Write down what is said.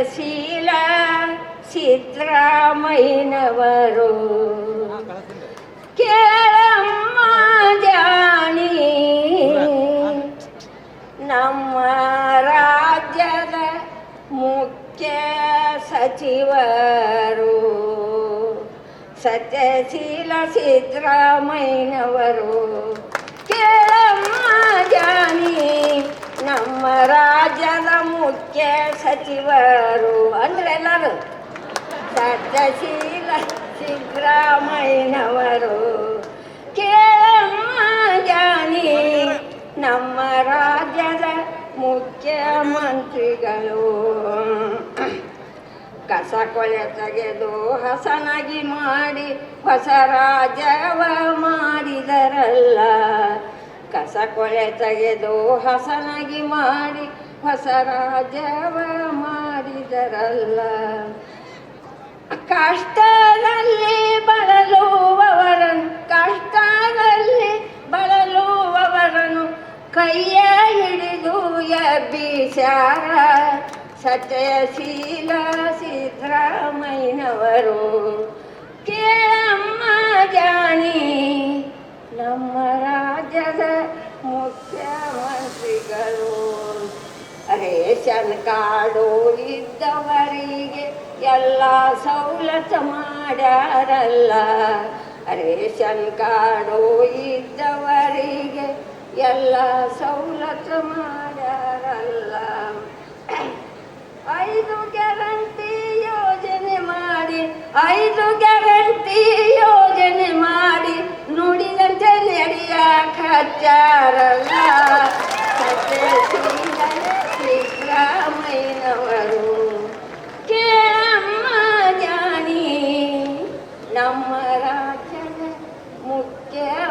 ಸತ್ಯಶೀಲ ಸಿದ್ದರಾಮಯ್ಯನವರು ಕೇಳಮ್ಮ ಜಾಣಿ ನಮ್ಮ ರಾಜ್ಯದ ಮುಖ್ಯ ಸಚಿವರು ಸತ್ಯಶೀಲ ಸಿದ್ದರಾಮಯ್ಯನವರು ಮುಖ್ಯ ಸಚಿವರು ಅಂದ್ರೆ ಎಲ್ಲರೂ ಸತ್ಯಶೀಲ ಸಿದ್ದರಾಮಯ್ಯನವರು. ಕೇಳಮ್ಮ ಜಾನಿ ನಮ್ಮ ರಾಜ್ಯದ ಮುಖ್ಯಮಂತ್ರಿಗಳು. ಕಸ ಕೊಳೆ ತೆಗೆದು ಹಸನಾಗಿ ಮಾಡಿ ಹೊಸ ರಾಜವ ಮಾಡಿದರಲ್ಲ. ಕಸ ಕೊಳೆ ತೆಗೆದು ಹಸನಾಗಿ ಮಾಡಿ ಹೊಸ ರಾಜವ ಮಾಡಿದರಲ್ಲ ಕಷ್ಟದಲ್ಲಿ ಬಳಲುವವರನ್ನು ಕಷ್ಟದಲ್ಲಿ ಬಳಲುವವರನ್ನು ಕೈಯ ಹಿಡಿದು ಎಬ್ಬಿಸ್ಯಾರ. ಸತ್ಯಶೀಲ ಸಿದ್ದರಾಮಯ್ಯನವರು ಕೇಳಮ್ಮ ಜಾಣಿ ನಮ್ಮ ರಾಜ್ಯದ ಮುಖ್ಯಮಂತ್ರಿಗಳು. ರೇಷನ್ ಕಾರ್ಡು ಇದ್ದವರಿಗೆ ಎಲ್ಲ ಸವಲತ್ತು ಮಾಡ್ಯಾರಲ್ಲ. ರೇಷನ್ ಕಾರ್ಡು ಇದ್ದವರಿಗೆ ಎಲ್ಲ ಸವಲತ್ತು ಮಾಡ್ಯಾರಲ್ಲ. ಐದು ಗ್ಯಾರಂಟಿ ಯೋಜನೆ ಮಾಡಿ, ಐದು ಗ್ಯಾರಂಟಿ ಯೋಜನೆ ಮಾಡಿ ನುಡಿದಂತೆ ನಡೆಯ ಹಚ್ಚಾರಲ್ಲ ಜಾನಿ ನಮ್ಮ ರಾಜ್ಯದ ಮುಖ್ಯಮಂತ್ರಿ